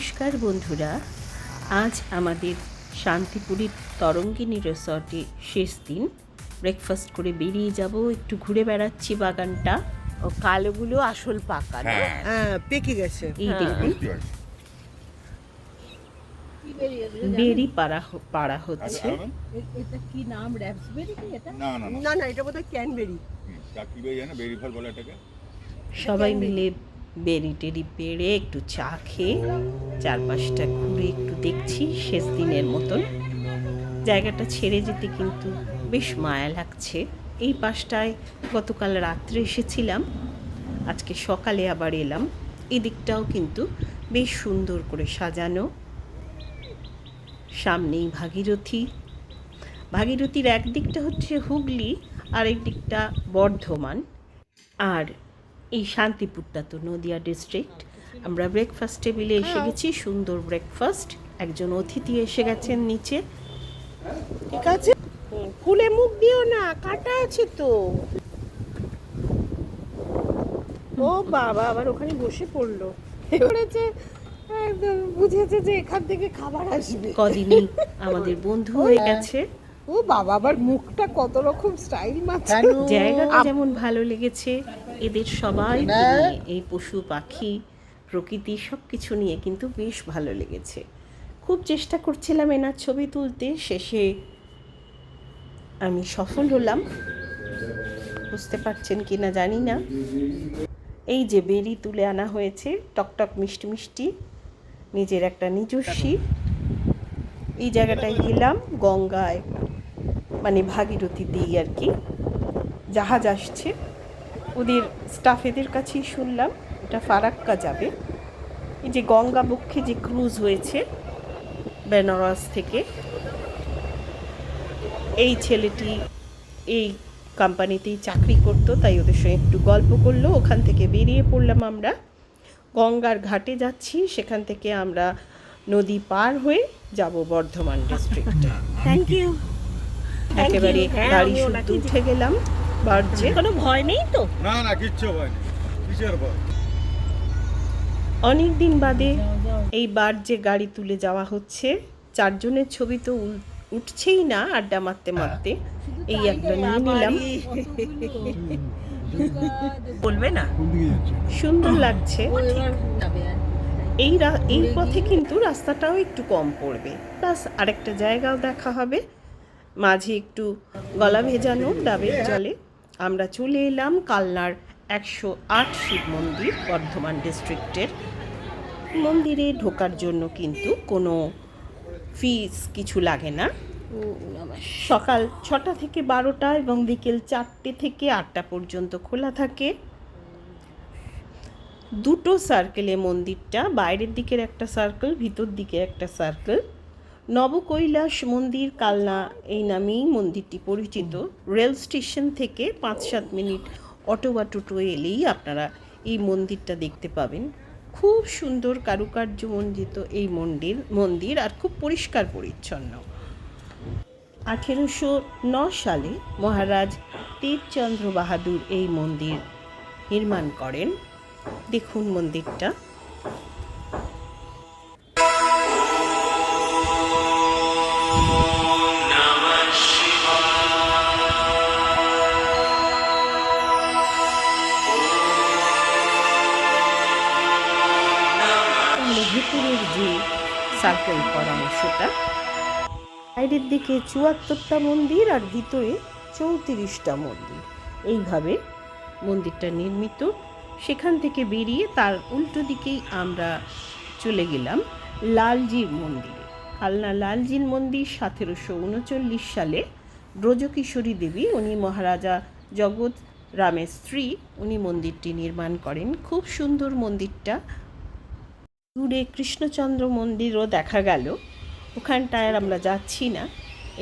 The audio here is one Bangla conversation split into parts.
নমস্কার বন্ধুরা আজ আমাদের শান্তিপুরীর তরঙ্গিনী রিসর্টে শেষ দিন। ব্রেকফাস্ট করে বেরিয়ে যাব একটু ঘুরে বেড়াচ্ছি বাগানটা। ও কালোগুলো আসল পাকা না? হ্যাঁ। হ্যাঁ পেকে গেছে। এই হ্যাঁ। দেখুন। বেরি পাড়া হ- পাড়া হচ্ছে। আচ্ছা, এটা কি নাম র্যাপসবেরি কি এটা? না না না। না না এটা বোধহয় ক্যানবেরি বেরি বেরি ফল বলে এটাকে? সবাই মিলে বেরি টেরি পেড়ে একটু চা খেয়ে চারপাশটা ঘুরে একটু দেখছি শেষ দিনের মতন। জায়গাটা ছেড়ে যেতে কিন্তু বেশ মায়া লাগছে। এই পাশটায় গতকাল রাত্রে এসেছিলাম, আজকে সকালে আবার এলাম। এদিকটাও কিন্তু বেশ সুন্দর করে সাজানো। সামনেই ভাগীরথী। ভাগীরথীর একদিকটা হচ্ছে হুগলি আর দিকটা বর্ধমান। আর এই শান্তিপুরটা তো নদিয়া ডিস্ট্রিক্ট আমরা ব্রেকফাস্ট টেবিলে এসে গেছি সুন্দর ব্রেকফাস্ট একজন অতিথি এসে গেছেন নিচে। ঠিক আছে? ফুলে মুখ দিও না কাটা আছে তো। ও বাবা আবার ওখানে বসে পড়ল। করেছে একদম বুঝেছে যে এখান থেকে খাবার আসবে। কদিনই আমাদের বন্ধু হয়ে গেছে। ও বাবা আবার মুখটা কত রকম স্টাইল মারছে। জায়গাটা যেমন ভালো লেগেছে। এদের সবাই এই পশু পাখি প্রকৃতি সব কিছু নিয়ে কিন্তু বেশ ভালো লেগেছে। খুব চেষ্টা করছিলাম এনার ছবি তুলতে শেষে আমি সফল হলাম। বুঝতে পারছেন কি না জানি না। এই যে বেরি তুলে আনা হয়েছে টকটক মিষ্টি মিষ্টি নিজের একটা নিজস্বী। এই জায়গাটায় গেলাম গঙ্গায় মানে ভাগীরথী দিই আর কি। জাহাজ আসছে। ওদের স্টাফেদের কাছেই শুনলাম এটা ফারাক্কা যাবে। এই যে গঙ্গা বক্ষে যে ক্রুজ হয়েছে বেনারস থেকে এই ছেলেটি এই কোম্পানিতেই চাকরি করতো তাই ওদের সঙ্গে একটু গল্প করল। ওখান থেকে বেরিয়ে পড়লাম আমরা। গঙ্গার ঘাটে যাচ্ছি সেখান থেকে আমরা নদী পার হয়ে যাব বর্ধমান ডিস্ট্রিক্টে থ্যাংক ইউ একেবারে হ্যাঁ, গাড়ি আমি শুদ্ধ উঠে গেলাম। বার্জে কোনো ভয় নেই তো? না না কিচ্ছু হয়নি কিসের ভয়? অনেক দিন বাদে এই বার যে গাড়ি তুলে যাওয়া হচ্ছে চারজনের ছবি তো উঠছেই না আড্ডা মারতে মারতে। এই একটা নিয়ে নিলাম। বলবে না সুন্দর লাগছে। এই রা- এই পথে কিন্তু রাস্তাটাও একটু কম পড়বে। প্লাস আরেকটা জায়গাও দেখা হবে। মাঝে একটু গলা ভেজানো ডাবের জলে। আমরা চলে এলাম কালনার একশো আট শিব মন্দির বর্ধমান ডিস্ট্রিক্টের মন্দিরে ঢোকার জন্য কিন্তু কোনো ফিস কিছু লাগে না। সকাল ছটা থেকে বারোটা এবং বিকেল চারটে থেকে আটটা পর্যন্ত খোলা থাকে। দুটো সার্কেলে মন্দিরটা, বাইরের দিকের একটা সার্কেল ভিতর দিকে একটা সার্কেল নবকৈলাস মন্দির কালনা এই নামেই মন্দিরটি পরিচিত। রেল স্টেশন থেকে পাঁচ সাত মিনিট অটো বা টোটো এলেই আপনারা এই মন্দিরটা দেখতে পাবেন। খুব সুন্দর কারুকার্য মণ্ডিত এই মন্দির মন্দির আর খুব পরিষ্কার পরিচ্ছন্ন। আঠেরোশো ন সালে মহারাজ তীরচন্দ্র বাহাদুর এই মন্দির নির্মাণ করেন। দেখুন মন্দিরটা। ভেতরের যে সার্কেল করা অংশটা বাইরের দিকে চুয়াত্তরটা মন্দির আর ভিতরে চৌত্রিশটা মন্দির। এইভাবে মন্দিরটা নির্মিত। সেখান থেকে বেরিয়ে তার উল্টো দিকেই আমরা চলে গেলাম লালজির মন্দিরে। কালনা লালজির মন্দির সতেরোশো উনচল্লিশ সালে ব্রজকিশোরী দেবী, উনি মহারাজা জগৎ রামের স্ত্রী, উনি মন্দিরটি নির্মাণ করেন। খুব সুন্দর মন্দিরটা দূরে কৃষ্ণচন্দ্র মন্দিরও দেখা গেল। ওখানটায় আর আমরা যাচ্ছি না।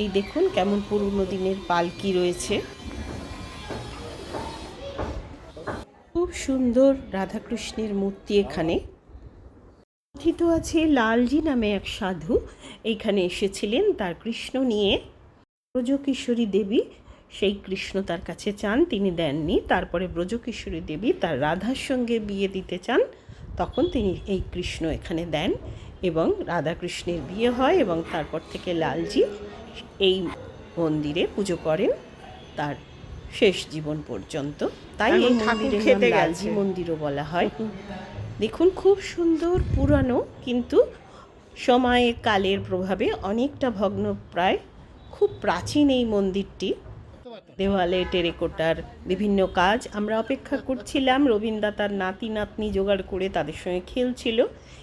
এই দেখুন কেমন পুরনো দিনের পালকি রয়েছে। খুব সুন্দর রাধাকৃষ্ণের মূর্তি এখানে। কথিত আছে লালজি নামে এক সাধু এইখানে এসেছিলেন তার কৃষ্ণ নিয়ে। ব্রজকিশোরী দেবী, সেই কৃষ্ণ তার কাছে চান, তিনি দেননি। তারপরে ব্রজকিশোরী দেবী তার রাধার সঙ্গে বিয়ে দিতে চান। তখন তিনি এই কৃষ্ণ এখানে দেন এবং রাধাকৃষ্ণের বিয়ে হয় এবং তারপর থেকে লালজি এই মন্দিরে পুজো করেন তার শেষ জীবন পর্যন্ত। তাই এই ঠাকুর মন্দিরের লালজি মন্দিরও বলা হয়। দেখুন খুব সুন্দর পুরানো কিন্তু সময়ের কালের প্রভাবে অনেকটা ভগ্ন প্রায় খুব প্রাচীন এই মন্দিরটি। দেওয়ালে টেরেকোটার বিভিন্ন কাজ। আমরা অপেক্ষা করছিলাম রবীন্দ্র তার নাতি নাতনি জোগাড় করে তাদের সঙ্গে খেলছিল।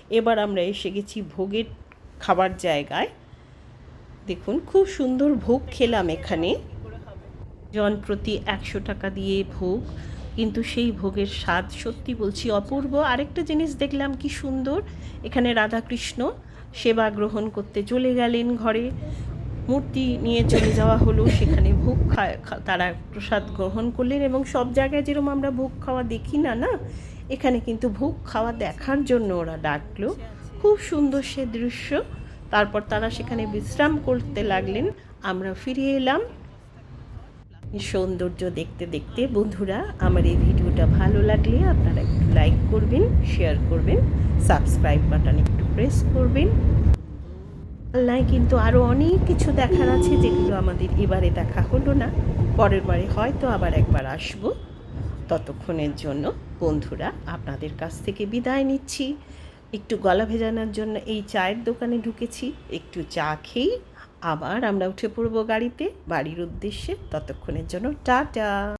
এবার আমরা এসে গেছি ভোগের খাবার জায়গায়। দেখুন, খুব সুন্দর ভোগ খেলাম এখানে। জন প্রতি একশো টাকা দিয়ে ভোগ, কিন্তু সেই ভোগের স্বাদ সত্যি বলছি অপূর্ব। আরেকটা জিনিস দেখলাম, কি সুন্দর। এখানে রাধাকৃষ্ণ সেবা গ্রহণ করতে চলে গেলেন ঘরে। মূর্তি নিয়ে চলে যাওয়া হলো, সেখানে ভোগ তারা প্রসাদ গ্রহণ করলেন এবং সব জায়গায় যেরকম আমরা ভোগ খাওয়া দেখি না না? এখানে কিন্তু ভোগ খাওয়া দেখার জন্য ওরা ডাকলো। খুব সুন্দর সে দৃশ্য। তারপর তারা সেখানে বিশ্রাম করতে লাগলেন। আমরা ফিরে এলাম। সৌন্দর্য দেখতে দেখতে, বন্ধুরা, আমার এই ভিডিওটা ভালো লাগলে আপনারা একটু লাইক করবেন শেয়ার করবেন সাবস্ক্রাইব বাটন একটু প্রেস করবেন। পাল্লায় কিন্তু আরও অনেক কিছু দেখার আছে যেগুলো আমাদের এবারে দেখা হলো না। পরের বারে হয়তো আবার একবার আসব। ততক্ষণের জন্য বন্ধুরা, আপনাদের কাছ থেকে বিদায় নিচ্ছি। একটু গলা ভেজানোর জন্য এই চায়ের দোকানে ঢুকেছি। একটু চা খেয়েই আবার আমরা উঠে পড়ব গাড়িতে। বাড়ির উদ্দেশ্যে। ততক্ষণের জন্য টাটা।